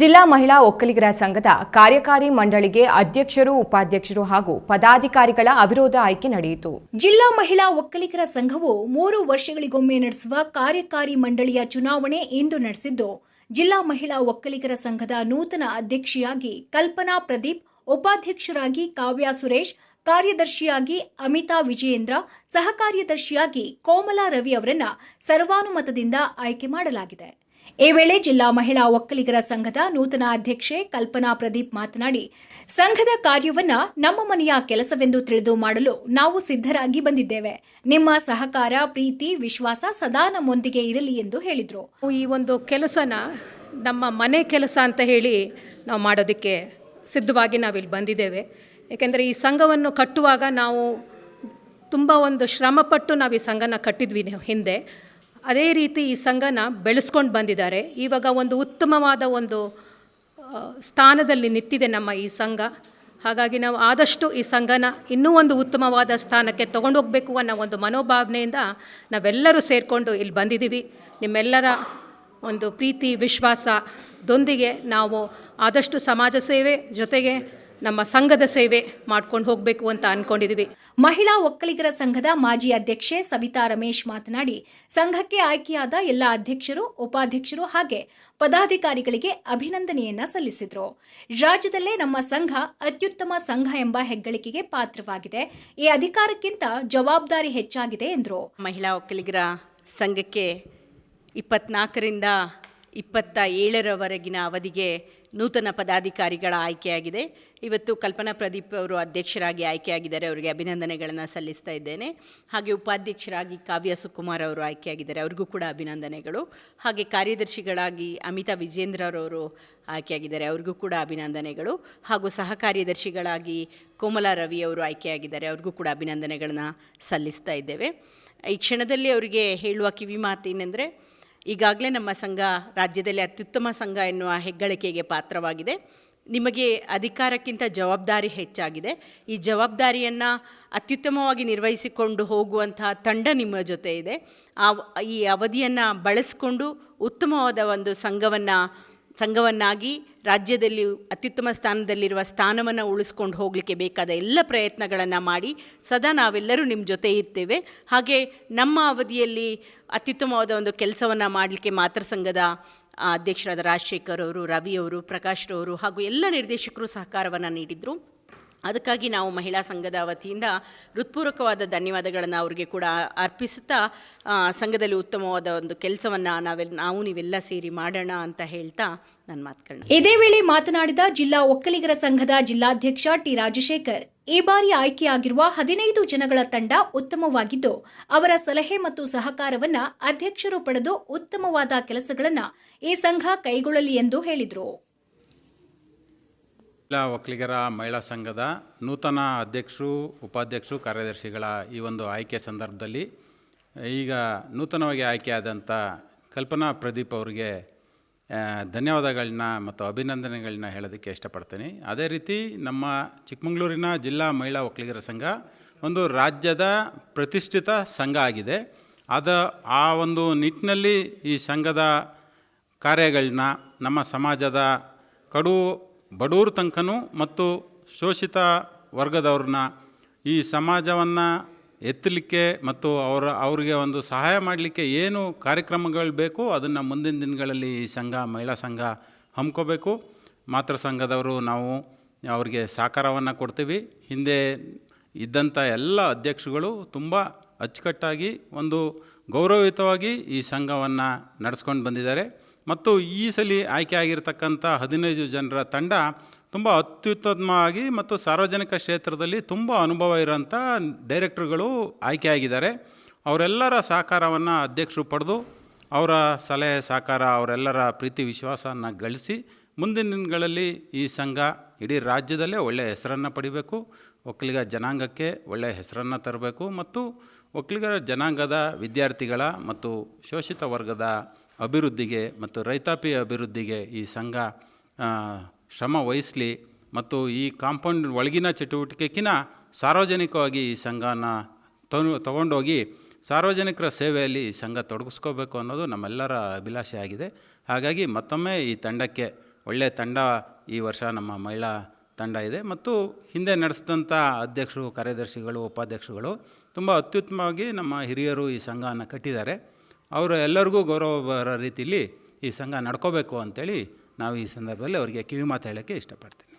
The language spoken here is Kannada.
ಜಿಲ್ಲಾ ಮಹಿಳಾ ಒಕ್ಕಲಿಗರ ಸಂಘದ ಕಾರ್ಯಕಾರಿ ಮಂಡಳಿಗೆ ಅಧ್ಯಕ್ಷರು, ಉಪಾಧ್ಯಕ್ಷರು ಹಾಗೂ ಪದಾಧಿಕಾರಿಗಳ ಅವಿರೋಧ ಆಯ್ಕೆ ನಡೆಯಿತು. ಜಿಲ್ಲಾ ಮಹಿಳಾ ಒಕ್ಕಲಿಗರ ಸಂಘವು ಮೂರು ವರ್ಷಗಳಿಗೊಮ್ಮೆ ನಡೆಸುವ ಕಾರ್ಯಕಾರಿ ಮಂಡಳಿಯ ಚುನಾವಣೆ ಇಂದು ನಡೆಸಿದ್ದು, ಜಿಲ್ಲಾ ಮಹಿಳಾ ಒಕ್ಕಲಿಗರ ಸಂಘದ ನೂತನ ಅಧ್ಯಕ್ಷೆಯಾಗಿ ಕಲ್ಪನಾ ಪ್ರದೀಪ್, ಉಪಾಧ್ಯಕ್ಷರಾಗಿ ಕಾವ್ಯ ಸುರೇಶ್, ಕಾರ್ಯದರ್ಶಿಯಾಗಿ ಅಮಿತಾ ವಿಜಯೇಂದ್ರ ಸಹ ಕಾರ್ಯದರ್ಶಿಯಾಗಿ ಕೋಮಲಾ ರವಿ ಅವರನ್ನ ಸರ್ವಾನುಮತದಿಂದ ಆಯ್ಕೆ ಮಾಡಲಾಗಿದೆ. ಈ ವೇಳೆ ಜಿಲ್ಲಾ ಮಹಿಳಾ ಒಕ್ಕಲಿಗರ ಸಂಘದ ನೂತನ ಅಧ್ಯಕ್ಷೆ ಕಲ್ಪನಾ ಪ್ರದೀಪ್ ಮಾತನಾಡಿ, ಸಂಘದ ಕಾರ್ಯವನ್ನ ನಮ್ಮ ಮನೆಯ ಕೆಲಸವೆಂದು ತಿಳಿದು ಮಾಡಲು ನಾವು ಸಿದ್ಧರಾಗಿ ಬಂದಿದ್ದೇವೆ. ನಿಮ್ಮ ಸಹಕಾರ, ಪ್ರೀತಿ, ವಿಶ್ವಾಸ ಸದಾ ನಮ್ಮೊಂದಿಗೆ ಇರಲಿ ಎಂದು ಹೇಳಿದರು. ಈ ಒಂದು ಕೆಲಸನ ನಮ್ಮ ಮನೆ ಕೆಲಸ ಅಂತ ಹೇಳಿ ನಾವು ಮಾಡೋದಕ್ಕೆ ಸಿದ್ಧವಾಗಿ ನಾವಿಲ್ಲಿ ಬಂದಿದ್ದೇವೆ. ಏಕೆಂದರೆ ಈ ಸಂಘವನ್ನು ಕಟ್ಟುವಾಗ ನಾವು ತುಂಬ ಒಂದು ಶ್ರಮಪಟ್ಟು ನಾವು ಈ ಸಂಘನ ಕಟ್ಟಿದ್ವಿ ಹಿಂದೆ. ಅದೇ ರೀತಿ ಈ ಸಂಘನ ಬೆಳೆಸ್ಕೊಂಡು ಬಂದಿದ್ದಾರೆ. ಇವಾಗ ಒಂದು ಉತ್ತಮವಾದ ಒಂದು ಸ್ಥಾನದಲ್ಲಿ ನಿಂತಿದೆ ನಮ್ಮ ಈ ಸಂಘ. ಹಾಗಾಗಿ ನಾವು ಆದಷ್ಟು ಈ ಸಂಘನ ಇನ್ನೂ ಒಂದು ಉತ್ತಮವಾದ ಸ್ಥಾನಕ್ಕೆ ತೊಗೊಂಡೋಗ್ಬೇಕು ಅನ್ನೋ ಒಂದು ಮನೋಭಾವನೆಯಿಂದ ನಾವೆಲ್ಲರೂ ಸೇರಿಕೊಂಡು ಇಲ್ಲಿ ಬಂದಿದ್ದೀವಿ. ನಿಮ್ಮೆಲ್ಲರ ಒಂದು ಪ್ರೀತಿ, ವಿಶ್ವಾಸದೊಂದಿಗೆ ನಾವು ಆದಷ್ಟು ಸಮಾಜ ಸೇವೆ ಜೊತೆಗೆ ನಮ್ಮ ಸಂಘದ ಸೇವೆ ಮಾಡ್ಕೊಂಡು ಹೋಗಬೇಕು ಅಂತ ಅನ್ಕೊಂಡಿದೀವಿ. ಮಹಿಳಾ ಒಕ್ಕಲಿಗರ ಸಂಘದ ಮಾಜಿ ಅಧ್ಯಕ್ಷೆ ಸವಿತಾ ರಮೇಶ್ ಮಾತನಾಡಿ ಸಂಘಕ್ಕೆ ಆಯ್ಕೆಯಾದ ಎಲ್ಲ ಅಧ್ಯಕ್ಷರು ಉಪಾಧ್ಯಕ್ಷರು ಹಾಗೆ ಪದಾಧಿಕಾರಿಗಳಿಗೆ ಅಭಿನಂದನೆಯನ್ನ ಸಲ್ಲಿಸಿದರು. ರಾಜ್ಯದಲ್ಲೇ ನಮ್ಮ ಸಂಘ ಅತ್ಯುತ್ತಮ ಸಂಘ ಎಂಬ ಹೆಗ್ಗಳಿಕೆಗೆ ಪಾತ್ರವಾಗಿದೆ. ಈ ಅಧಿಕಾರಕ್ಕಿಂತ ಜವಾಬ್ದಾರಿ ಹೆಚ್ಚಾಗಿದೆ ಎಂದರು. ಮಹಿಳಾ ಒಕ್ಕಲಿಗರ ಸಂಘಕ್ಕೆ ಇಪ್ಪತ್ನಾಲ್ಕರಿಂದ ಇಪ್ಪತ್ತ ಏಳರವರೆಗಿನ ಅವಧಿಗೆ ನೂತನ ಪದಾಧಿಕಾರಿಗಳ ಆಯ್ಕೆಯಾಗಿದೆ. ಇವತ್ತು ಕಲ್ಪನಾ ಪ್ರದೀಪ್ ಅವರು ಅಧ್ಯಕ್ಷರಾಗಿ ಆಯ್ಕೆಯಾಗಿದ್ದಾರೆ. ಅವರಿಗೆ ಅಭಿನಂದನೆಗಳನ್ನು ಸಲ್ಲಿಸ್ತಾ ಇದ್ದೇನೆ. ಹಾಗೆ ಉಪಾಧ್ಯಕ್ಷರಾಗಿ ಕಾವ್ಯ ಸುಕುಮಾರ್ ಅವರು ಆಯ್ಕೆಯಾಗಿದ್ದಾರೆ. ಅವ್ರಿಗೂ ಕೂಡ ಅಭಿನಂದನೆಗಳು. ಹಾಗೆ ಕಾರ್ಯದರ್ಶಿಗಳಾಗಿ ಅಮಿತಾ ವಿಜೇಂದ್ರರವರು ಆಯ್ಕೆಯಾಗಿದ್ದಾರೆ. ಅವ್ರಿಗೂ ಕೂಡ ಅಭಿನಂದನೆಗಳು. ಹಾಗೂ ಸಹ ಕಾರ್ಯದರ್ಶಿಗಳಾಗಿ ಕೋಮಲಾ ರವಿ ಅವರು ಆಯ್ಕೆಯಾಗಿದ್ದಾರೆ. ಅವ್ರಿಗೂ ಕೂಡ ಅಭಿನಂದನೆಗಳನ್ನ ಸಲ್ಲಿಸ್ತಾ ಇದ್ದೇವೆ. ಈ ಕ್ಷಣದಲ್ಲಿ ಅವರಿಗೆ ಹೇಳುವ ಕಿವಿ ಮಾತೇನೆಂದರೆ ಈಗಾಗಲೇ ನಮ್ಮ ಸಂಘ ರಾಜ್ಯದಲ್ಲಿ ಅತ್ಯುತ್ತಮ ಸಂಘ ಎನ್ನುವ ಹೆಗ್ಗಳಿಕೆಗೆ ಪಾತ್ರವಾಗಿದೆ. ನಿಮಗೆ ಅಧಿಕಾರಕ್ಕಿಂತ ಜವಾಬ್ದಾರಿ ಹೆಚ್ಚಾಗಿದೆ. ಈ ಜವಾಬ್ದಾರಿಯನ್ನು ಅತ್ಯುತ್ತಮವಾಗಿ ನಿರ್ವಹಿಸಿಕೊಂಡು ಹೋಗುವಂತಹ ತಂಡ ನಿಮ್ಮ ಜೊತೆ ಇದೆ. ಆ, ಈ ಅವಧಿಯನ್ನು ಬಳಸಿಕೊಂಡು ಉತ್ತಮವಾದ ಒಂದು ಸಂಘವನ್ನು ಸಂಘವನ್ನಾಗಿ ರಾಜ್ಯದಲ್ಲಿ ಅತ್ಯುತ್ತಮ ಸ್ಥಾನದಲ್ಲಿರುವ ಸ್ಥಾನವನ್ನು ಉಳಿಸ್ಕೊಂಡು ಹೋಗಲಿಕ್ಕೆ ಬೇಕಾದ ಎಲ್ಲ ಪ್ರಯತ್ನಗಳನ್ನು ಮಾಡಿ ಸದಾ ನಾವೆಲ್ಲರೂ ನಿಮ್ಮ ಜೊತೆ ಇರ್ತೇವೆ. ಹಾಗೆ ನಮ್ಮ ಅವಧಿಯಲ್ಲಿ ಅತ್ಯುತ್ತಮವಾದ ಒಂದು ಕೆಲಸವನ್ನು ಮಾಡಲಿಕ್ಕೆ ಮಾತೃ ಸಂಘದ ಅಧ್ಯಕ್ಷರಾದ ರಾಜಶೇಖರ್ ಅವರು, ರವಿ ಅವರು, ಪ್ರಕಾಶ್ ಅವರು ಹಾಗೂ ಎಲ್ಲ ನಿರ್ದೇಶಕರು ಸಹಕಾರವನ್ನು ನೀಡಿದರು. ಅದಕ್ಕಾಗಿ ನಾವು ಮಹಿಳಾ ಸಂಘದ ವತಿಯಿಂದ ಹೃತ್ಪೂರ್ವಕವಾದ ಧನ್ಯವಾದಗಳನ್ನು ಅವರಿಗೆ ಕೂಡ ಅರ್ಪಿಸುತ್ತಾ ಸಂಘದಲ್ಲಿ ಉತ್ತಮವಾದ ಒಂದು ಕೆಲಸವನ್ನು ನಾವೆಲ್ಲ ನಾವು ನೀವೆಲ್ಲ ಸೇರಿ ಮಾಡೋಣ ಅಂತ ಹೇಳ್ತಾ ನನ್ನ ಮಾತುಗಳನ್ನ ಇದೇ ವೇಳೆ ಮಾತನಾಡಿದ ಜಿಲ್ಲಾ ಒಕ್ಕಲಿಗರ ಸಂಘದ ಜಿಲ್ಲಾಧ್ಯಕ್ಷ ಟಿ. ರಾಜಶೇಖರ್, ಈ ಬಾರಿ ಆಯ್ಕೆಯಾಗಿರುವ ಹದಿನೈದು ಜನಗಳ ತಂಡ ಉತ್ತಮವಾಗಿದ್ದು, ಅವರ ಸಲಹೆ ಮತ್ತು ಸಹಕಾರವನ್ನ ಅಧ್ಯಕ್ಷರು ಪಡೆದು ಉತ್ತಮವಾದ ಕೆಲಸಗಳನ್ನು ಈ ಸಂಘ ಕೈಗೊಳ್ಳಲಿ ಎಂದು ಹೇಳಿದರು. ಮಹಿಳಾ ಒಕ್ಕಲಿಗರ ಮಹಿಳಾ ಸಂಘದ ನೂತನ ಅಧ್ಯಕ್ಷರು, ಉಪಾಧ್ಯಕ್ಷರು, ಕಾರ್ಯದರ್ಶಿಗಳ ಈ ಒಂದು ಆಯ್ಕೆ ಸಂದರ್ಭದಲ್ಲಿ ಈಗ ನೂತನವಾಗಿ ಆಯ್ಕೆಯಾದಂಥ ಕಲ್ಪನಾ ಪ್ರದೀಪ್ ಅವರಿಗೆ ಧನ್ಯವಾದಗಳನ್ನ ಮತ್ತು ಅಭಿನಂದನೆಗಳನ್ನ ಹೇಳೋದಕ್ಕೆ ಇಷ್ಟಪಡ್ತೀನಿ. ಅದೇ ರೀತಿ ನಮ್ಮ ಚಿಕ್ಕಮಗಳೂರಿನ ಜಿಲ್ಲಾ ಮಹಿಳಾ ಒಕ್ಕಲಿಗರ ಸಂಘ ಒಂದು ರಾಜ್ಯದ ಪ್ರತಿಷ್ಠಿತ ಸಂಘ ಆಗಿದೆ. ಅದ ಆ ಒಂದು ನಿಟ್ಟಿನಲ್ಲಿ ಈ ಸಂಘದ ಕಾರ್ಯಗಳನ್ನ ನಮ್ಮ ಸಮಾಜದ ಕಡು ಬಡವ್ರ ತನಕನೂ ಮತ್ತು ಶೋಷಿತ ವರ್ಗದವ್ರನ್ನ ಈ ಸಮಾಜವನ್ನು ಎತ್ತಲಿಕ್ಕೆ ಮತ್ತು ಅವರ, ಅವರಿಗೆ ಒಂದು ಸಹಾಯ ಮಾಡಲಿಕ್ಕೆ ಏನು ಕಾರ್ಯಕ್ರಮಗಳು ಬೇಕು ಅದನ್ನು ಮುಂದಿನ ದಿನಗಳಲ್ಲಿ ಈ ಸಂಘ, ಮಹಿಳಾ ಸಂಘ ಹಮ್ಕೋಬೇಕು. ಮಾತೃ ಸಂಘದವರು ನಾವು ಅವರಿಗೆ ಸಹಕಾರವನ್ನು ಕೊಡ್ತೀವಿ. ಹಿಂದೆ ಇದ್ದಂಥ ಎಲ್ಲ ಅಧ್ಯಕ್ಷಗಳು ತುಂಬ ಅಚ್ಚುಕಟ್ಟಾಗಿ ಒಂದು ಗೌರವಯುತವಾಗಿ ಈ ಸಂಘವನ್ನು ನಡೆಸ್ಕೊಂಡು ಬಂದಿದ್ದಾರೆ. ಮತ್ತು ಈ ಸಲ ಆಯ್ಕೆ ಆಗಿರತಕ್ಕಂಥ ಹದಿನೈದು ಜನರ ತಂಡ ತುಂಬ ಅತ್ಯುತ್ತಮವಾಗಿ ಮತ್ತು ಸಾರ್ವಜನಿಕ ಕ್ಷೇತ್ರದಲ್ಲಿ ತುಂಬ ಅನುಭವ ಇರೋಂಥ ಡೈರೆಕ್ಟ್ರುಗಳು ಆಯ್ಕೆಯಾಗಿದ್ದಾರೆ ಅವರೆಲ್ಲರ ಸಹಕಾರವನ್ನು ಅಧ್ಯಕ್ಷರು ಪಡೆದು ಅವರ ಸಲಹೆ ಸಹಕಾರ, ಅವರೆಲ್ಲರ ಪ್ರೀತಿ ವಿಶ್ವಾಸವನ್ನು ಗಳಿಸಿ ಮುಂದಿನ ದಿನಗಳಲ್ಲಿ ಈ ಸಂಘ ಇಡೀ ರಾಜ್ಯದಲ್ಲೇ ಒಳ್ಳೆಯ ಹೆಸರನ್ನು ಪಡಿಬೇಕು, ಒಕ್ಕಲಿಗ ಜನಾಂಗಕ್ಕೆ ಒಳ್ಳೆಯ ಹೆಸರನ್ನು ತರಬೇಕು ಮತ್ತು ಒಕ್ಕಲಿಗರ ಜನಾಂಗದ ವಿದ್ಯಾರ್ಥಿಗಳ ಮತ್ತು ಶೋಷಿತ ವರ್ಗದ ಅಭಿವೃದ್ಧಿಗೆ ಮತ್ತು ರೈತಾಪಿ ಅಭಿವೃದ್ಧಿಗೆ ಈ ಸಂಘ ಶ್ರಮ ವಹಿಸಲಿ ಮತ್ತು ಈ ಕಾಂಪೌಂಡ್ ಒಳಗಿನ ಚಟುವಟಿಕೆಗಿನ ಸಾರ್ವಜನಿಕವಾಗಿ ಈ ಸಂಘನ ತಗೊಂಡೋಗಿ ಸಾರ್ವಜನಿಕರ ಸೇವೆಯಲ್ಲಿ ಈ ಸಂಘ ತೊಡಗಿಸ್ಕೋಬೇಕು ಅನ್ನೋದು ನಮ್ಮೆಲ್ಲರ ಅಭಿಲಾಷೆ ಆಗಿದೆ. ಹಾಗಾಗಿ ಮತ್ತೊಮ್ಮೆ ಈ ತಂಡಕ್ಕೆ ಒಳ್ಳೆಯ ತಂಡ ಈ ವರ್ಷ ನಮ್ಮ ಮಹಿಳಾ ತಂಡ ಇದೆ. ಮತ್ತು ಹಿಂದೆ ನಡೆಸಿದಂಥ ಅಧ್ಯಕ್ಷರು, ಕಾರ್ಯದರ್ಶಿಗಳು, ಉಪಾಧ್ಯಕ್ಷರುಗಳು ತುಂಬ ಅತ್ಯುತ್ತಮವಾಗಿ ನಮ್ಮ ಹಿರಿಯರು ಈ ಸಂಘವನ್ನು ಕಟ್ಟಿದ್ದಾರೆ. ಅವರು ಎಲ್ಲರಿಗೂ ಗೌರವ ಬರೋ ರೀತಿಯಲ್ಲಿ ಈ ಸಂಘ ನಡ್ಕೋಬೇಕು ಅಂತೇಳಿ ನಾವು ಈ ಸಂದರ್ಭದಲ್ಲಿ ಅವರಿಗೆ ಕಿವಿ ಮಾತು ಹೇಳೋಕ್ಕೆ ಇಷ್ಟಪಡ್ತೀನಿ.